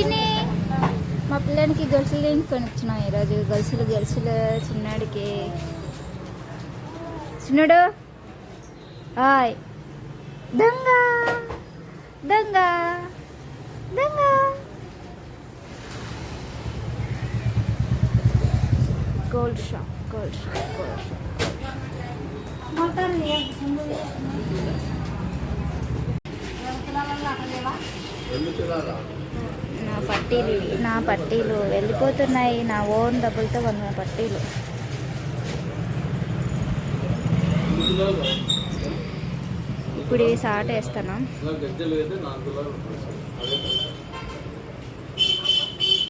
చిన్ని మా పిల్లానికి గొలుసులు కొని వచ్చినాం ఈరోజు గొలుసులు గొలుసులు చిన్నాడికి. చిన్నడు? హాయ్ దొంగ. దొంగ. దొంగ. Gold shop gold shop gold shop. నా పట్టీలు నా పట్టీలు వెళ్ళిపోతున్నాయి. నా ఓన్ డబ్బులతో కొన్న పట్టీలు. ఇప్పుడు ఇవి సాట వేస్తాను.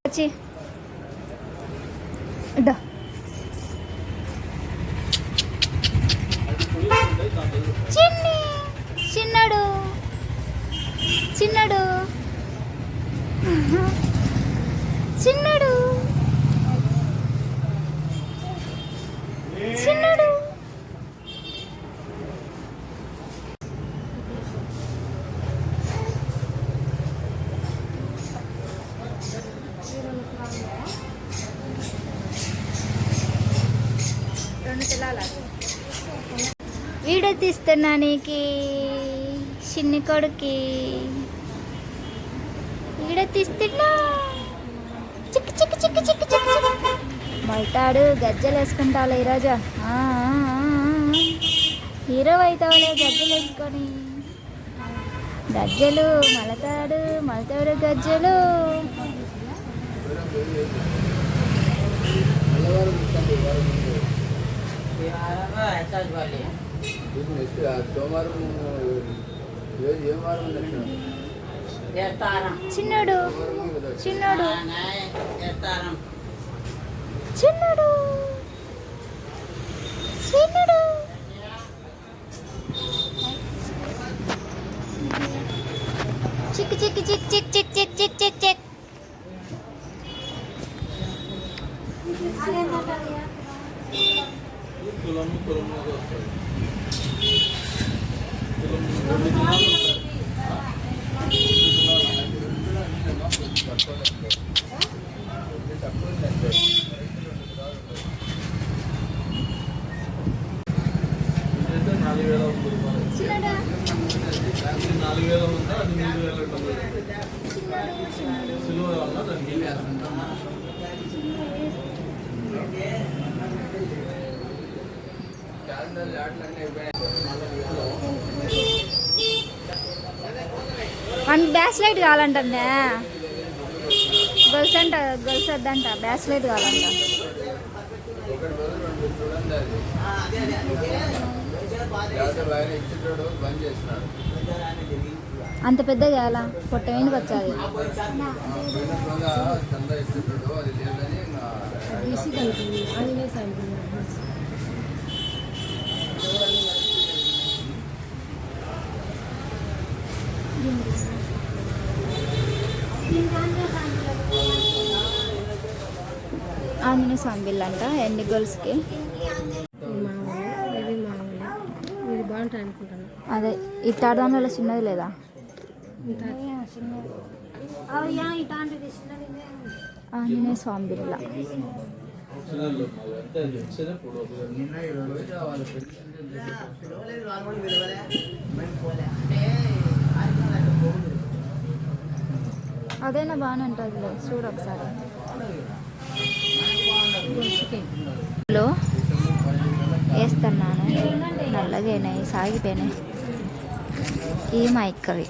వచ్చి. అయితే వచ్చి ఇస్తున్నా నీకి. చిన్ని కొడుకి. ఈడ తీస్తున్నా. చిక్కు చిక్కు చిక్కు చిక్కు చిక్కు చిక్కు. గజ్జలు వేసుకుంటావులే ఈరోజు. హీరో అవుతావులే గజ్జలు వేసుకొని గజ్జలు మలతాడు మలతాడు గజ్జలు. Yeah, I don't know. Next సోమవారం ఈరోజు ఏం వారం చిన్నడు. చిన్నడు. చిన్నడు. అండ్ బ్యాస్ లైట్ కావాలంటే గర్ల్స్ అంట గర్ల్స్ వద్దంట బ్యాస్ లైట్ కావాలంట. అంత పెద్ద చేయాలా? పొట్ట వెండి వచ్చాది అది ఆంజనేయ స్వామి బిల్ అంట ఎన్ని గర్ల్స్కి అదే ఈ తాడదాంలో చిన్నది లేదా? ఆంజనేయ స్వామి బిల్ల అదేనా బాగానే ఉంటుంది చూడు ఒకసారి. లో వేస్తున్నాను. నల్లగైనాయి సాగిపోయినాయి. ఈ మైక్కవి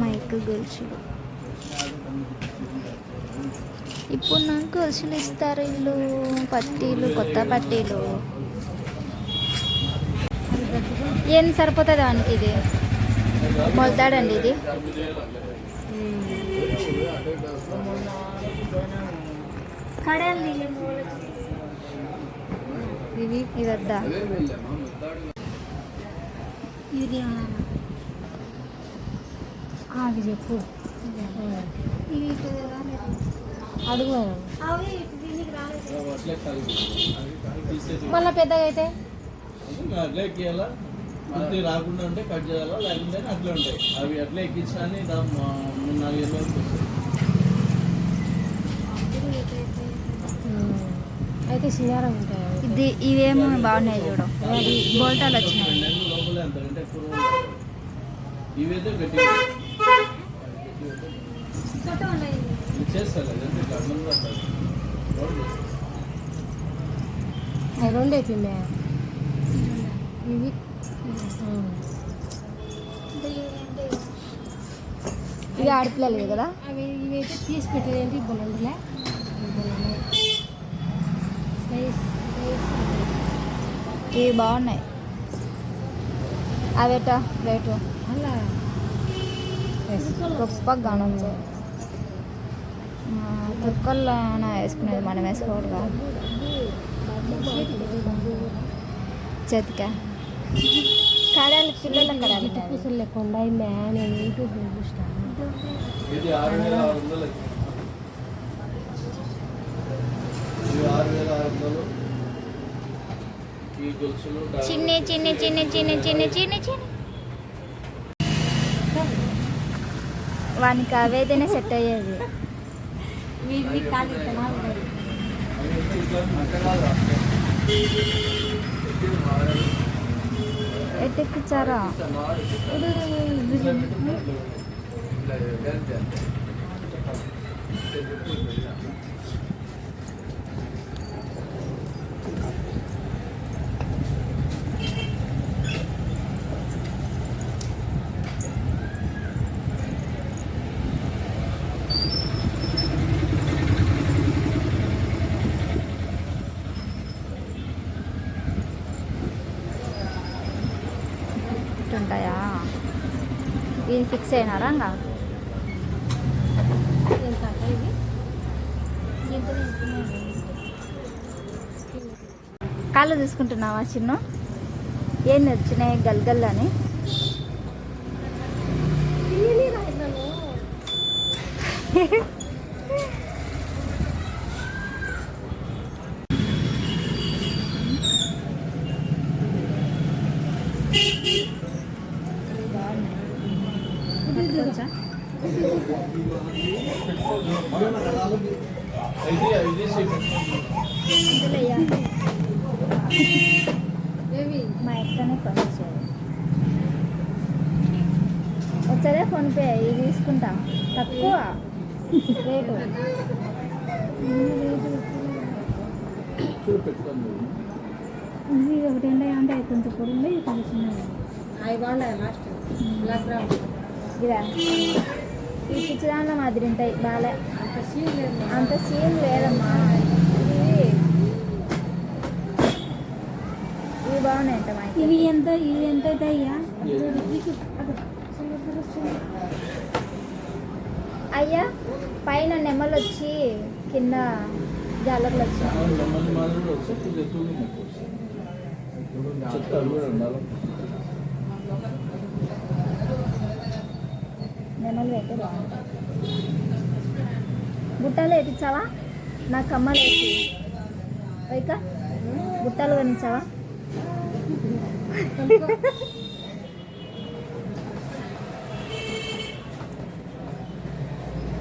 మైక్ గొలుసులు. ఇప్పుడు నాకు గొలుసులు ఇస్తారు ఇల్లు పట్టీలు కొత్త పట్టీలు. ఏం సరిపోతుంది వానికి ఇది? మొలతాడండి ఇది? ఇవి చెప్పు. అడుగు. మళ్ళీ పెద్దగా అయితే? అట్లా ఎక్కియాలా? అంతే రాకుండా ఉంటే కట్ చేయాలా? లేకుంటే అట్లా ఉంటాయి. అవి అట్లా ఎక్కించడానికి నాలుగు ఏళ్ళు వరకు అయితే సింగారం ఉంటాయి? ఇది ఇవేమో బాగున్నాయి చూడు. బోల్టాలు వచ్చినాయి. రెండు అయిపోయింది ఇవి? ఇవి ఆడపిల్లలు కదా? అవి ఇవైతే తీసి పెట్టేది ఉండలే నైస్ ఇవి బాగున్నాయి. అవేట రేటు. గొప్పగా ఉంది. కుక్కల్లో వేసుకునేది మనం వేసుకోవడం కాదు చేతికా? కడాలి పిల్లల కడాలి పూసలు లేకుండా మ్యాన్ యూట్యూబ్ ఆరు వేల ఆరు వందలు. ఈ గొలుసులు చిన్ని చిన్ని చిన్ని చిన్ని చిన్ని చిన్ని చిన్ని. వానికి అవైతేనే సెట్ అయ్యేది. మీ ఫిక్స్ అయినారా ఇంకా? కాళ్ళు చూసుకుంటున్నావా చిన్ను? ఏం వచ్చినాయి గల్గల్ అని? ఇది ఒకటి ఉంటాయి అంటే కొంచెం ఇది కొంచెం చిన్నది అవి బాగున్నాయి లాస్ట్ బ్లాక్ రామ్. ఇదా? ఈ పిచ్చి దాంట్లో మాదిరి ఉంటాయి బాలే. అంత సీన్ లేదు అంత సీన్ లేదమ్మా. ఇవి ఇవి బాగున్నాయంట మా ఇవి ఎంత ఇవి ఎంత అవుతాయ్యా? అయ్యా పైన నెమలు వచ్చి కింద జాలర్లు నెమలు అయితే బుట్టలు వేపించావా? నా కమ్మలు వేసి. వైక బుట్టలు కొనిచ్చావా?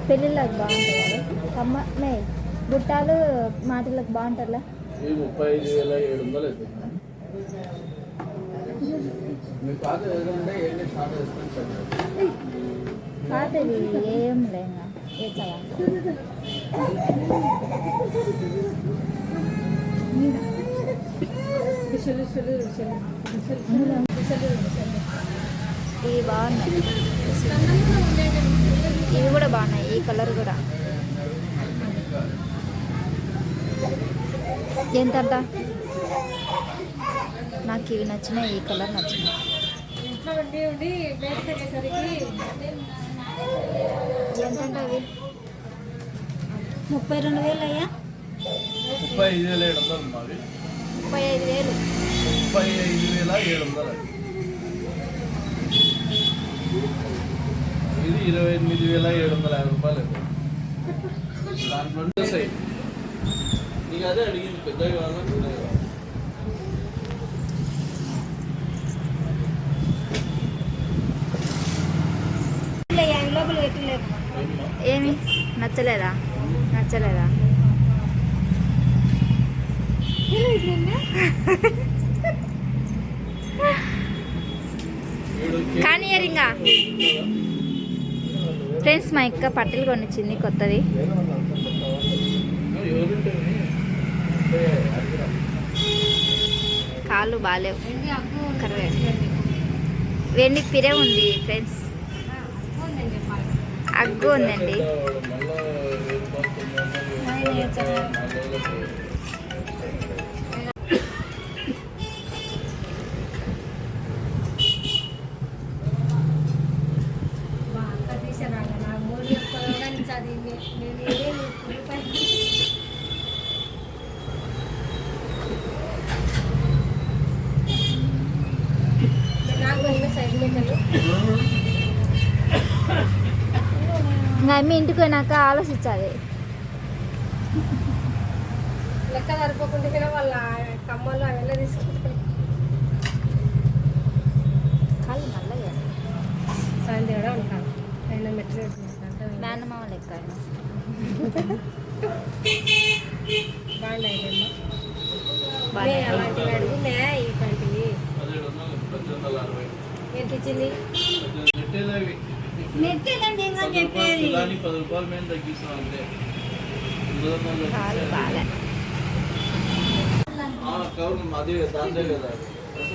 పెళ్ళిళ్ళకి బాగుంటుంది. కమ్మ మే. బుట్టాలు మాటలకు బాగుంటారులే. ముప్పై ఐదు వేల ఏడు వందలు అవుతుంది మీ పాత ఏదంటే ఏంటి స్టార్ట్ ఏం విషలు ఇవి బాగున్నాయి. ఇవి కూడా బాగున్నాయి ఈ కలర్ కూడా. ఎంతంట నాకు ఇవి నచ్చినాయి ఈ కలర్ వెళ్ళేసరికి ఎంతంట ఇవి ముప్పై రెండు వేలు అయ్యా. ముప్పై ఐదు వేల ఏడు వందలు మాది ముప్పై ఐదు వేలు. ముప్పై ఐదు వేల ఏడు వందలు ఇది ఇరవై ఎనిమిది వేల ఏడు వందల యాభై రూపాయలు దాంట్లో అదే అడిగింది ఏమి? నచ్చలేదా? నచ్చలేదా? కానీ ఇంకా ఫ్రెండ్స్ మా ఇక్క పట్టెలు కొనిచ్చింది కొత్తది. కాళ్ళు బాగాలేవు కరవే. వెండి పిరే ఉంది ఫ్రెండ్స్ అగ్గు ఉందండి. ఇంకా మీ ఇంటికి పోయినాక ఆలోచించాలి. లెక్క సరిపోకుండా వాళ్ళ కమ్మలు అవి తీసుకుంటారు. కాళ్ళు నల్లగా సాయంత్రం కూడా ఉంటాను ఆయన మెట్లు మేనమామ లెక్క ఆయన. బాగుంటాయి బాగానే అలాంటివి అడుగునే ఇటువంటివి ఎంత ఇచ్చింది? ఇంకా పది రూపాయలు మేము తగ్గిస్తాం అంతే.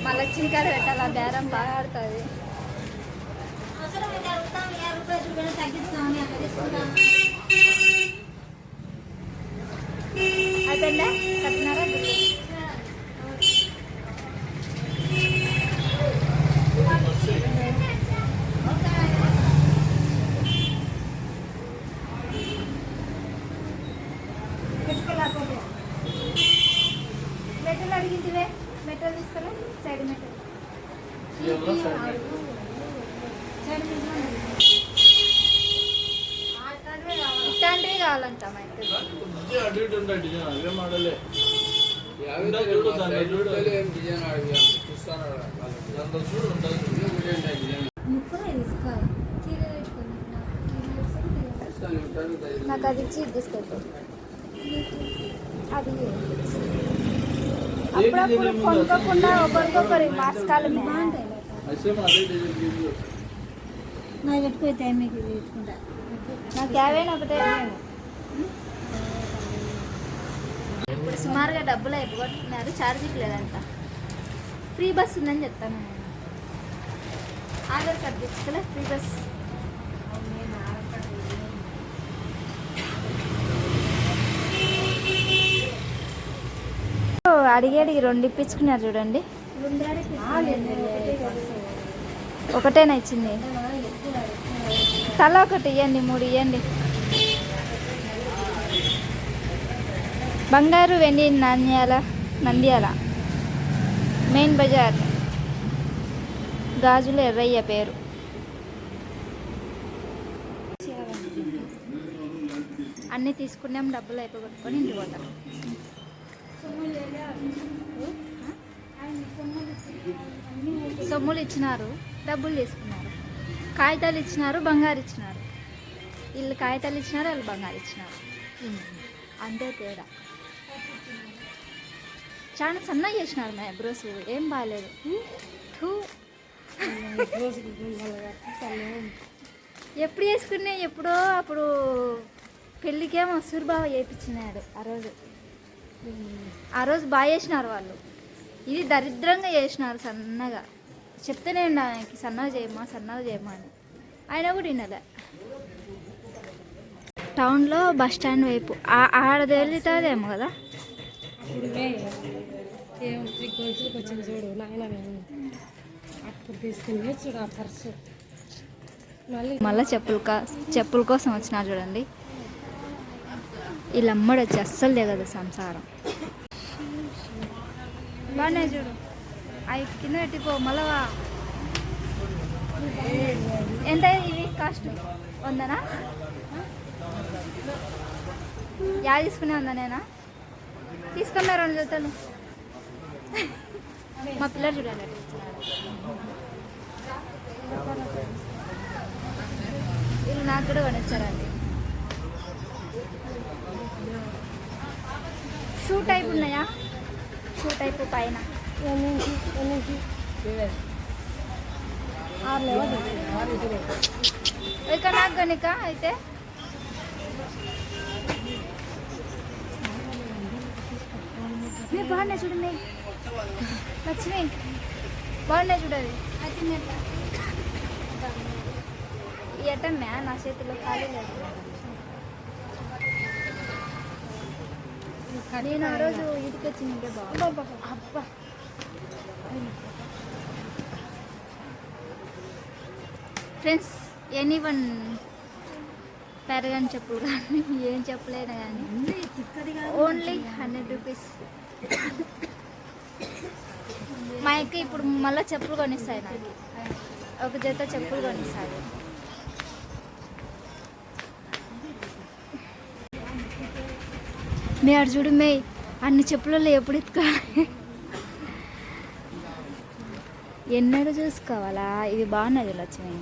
మళ్ళీ చింకారు పెట్టాలి బేరం బాగా ఆడుతుంది. అటు ఇటు ఉంటాయి డిజైన్ అవే మోడలే. ఉంటాయి చూడు దాంట్లో చూడు. దాంట్లో చూడు ఉంటుంది నాకు అది ఇచ్చి ఇది తీసుకెళ్తాం అది అప్పుడప్పుడు కొనుక్కోకుండా ఒకరికొకరు మాస్కాలు నాకు పెట్టుకోతే మీకు తీసుకుంటా నాకు ఏవైనా ఒకటే. సుమారుగా డబ్బులు అయిపోగొట్టుకున్నారు ఛార్జింగ్ లేదంట ఫ్రీ బస్ ఉందని చెప్తాను నేను. ఆధార్ కార్డు తెచ్చుకోలే ఫ్రీ బస్ అడిగి అడిగి రెండు ఇప్పించుకున్నారు చూడండి. ఒకటేనా ఇచ్చింది? తల ఒకటి ఇవ్వండి మూడు ఇవ్వండి బంగారు వెండి నాణ్యాల నంద్యాల మెయిన్ బజార్ గాజుల ఎర్రయ్య పేరు. అన్నీ తీసుకున్నాం డబ్బులు అయిపోగొట్టుకొని ఇంటికి పోతాం. సొమ్ములు ఇచ్చినారు డబ్బులు తీసుకున్నారు. కాగితాలు ఇచ్చినారు బంగారు ఇచ్చినారు. వీళ్ళు కాగితాలు ఇచ్చినారు వాళ్ళు బంగారు ఇచ్చినారు. అంతే తేడా. చాలా సన్నగా చేసినారు మా బ్రోస్. ఏం బాగాలేదు ఎప్పుడు చేసుకున్నా ఎప్పుడో అప్పుడు పెళ్ళికేమో సూర్బాబు చేయించినాడు ఆ రోజు. ఆ రోజు బాగా చేసినారు వాళ్ళు. ఇది దరిద్రంగా చేసినారు సన్నగా. చెప్తేనే ఆయనకి సన్నగా చేయమ్మా సన్నగా చేయమా అని. ఆయన కూడా వినలే. టౌన్లో బస్ స్టాండ్ వైపు. ఆడ తేలుతుందేమో కదా. ఏం గొలుసులకు వచ్చింది చూడు. నాయన అప్పుడు తీసుకుని చూడు ఆ పర్సు. మళ్ళీ మళ్ళీ చెప్పులు కా చెప్పుల కోసం వచ్చినారు చూడండి. వీళ్ళ అమ్మడు వచ్చి అస్సలు దిగదు సంసారం. బాగున్నాయి చూడు. అవి కింద పెట్టిపో మళ్ళా ఎంత ఇవి కాస్ట్? వందనా? యా తీసుకునే ఉందనేనా తీసుకున్నా రెండు జతలు? మా పిల్లలు చూడాలి. వీళ్ళు నాకు కూడా వణించారండి షూ టైప్ ఉన్నాయా? షూ టైప్ పైన. ఇక నాకు కనుక అయితే. మీరు బాగున్నాయి చూడండి? లక్ష్మి బాగున్నాయి చూడవి ఈ ఎట్టమ్మా నా చేతిలో ఖాళీ లేదు. నేను ఆ రోజు ఇటుకి వచ్చిందంటే బాగుంది. అబ్బా. ఫ్రెండ్స్ ఎనీ వన్ పెరగని చెప్పులు కానీ ఏం చెప్పలేను కానీ ఓన్లీ హండ్రెడ్ రూపీస్. మా అక్క ఇప్పుడు మళ్ళీ చెప్పులు కొనిస్తాయి నాకు. ఒక జత చెప్పులు కొనిస్తాయి. మే అడు చూడు మే అన్ని చెప్పులలో ఎప్పుడు ఎత్తుకోవాలి ఎన్నడూ చూసుకోవాలా? ఇవి బాగున్నాయి లక్ష్మి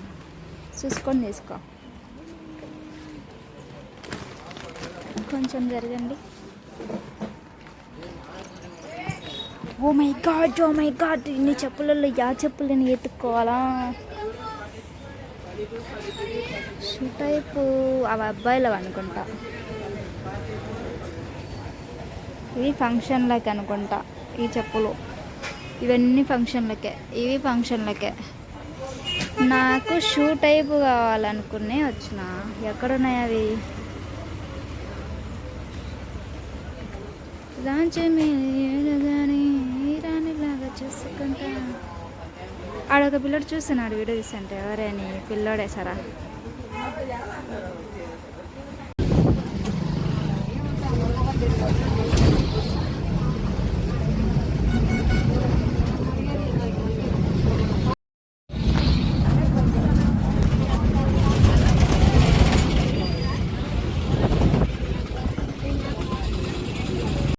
చూసుకొని తీసుకో. కొంచెం జరగండి. Oh my god oh my god ఇన్ని చెప్పులలో యా చెప్పులని ఎత్తుక్కోవాలా షూ టైపు అవి అబ్బాయిలవి అనుకుంటా. ఇవి ఫంక్షన్లకి అనుకుంటా ఈ చెప్పులు. ఇవన్నీ ఫంక్షన్లకే ఇవి ఫంక్షన్లకే నాకు షూ టైప్ కావాలనుకునే వచ్చిన. ఎక్కడున్నాయి అవి? లాంచి చూసుకుంటా ఆడొక పిల్లడు చూస్తున్నాడు వీడియో తీస్తుంటే ఎవరే అని పిల్లోడే సరా?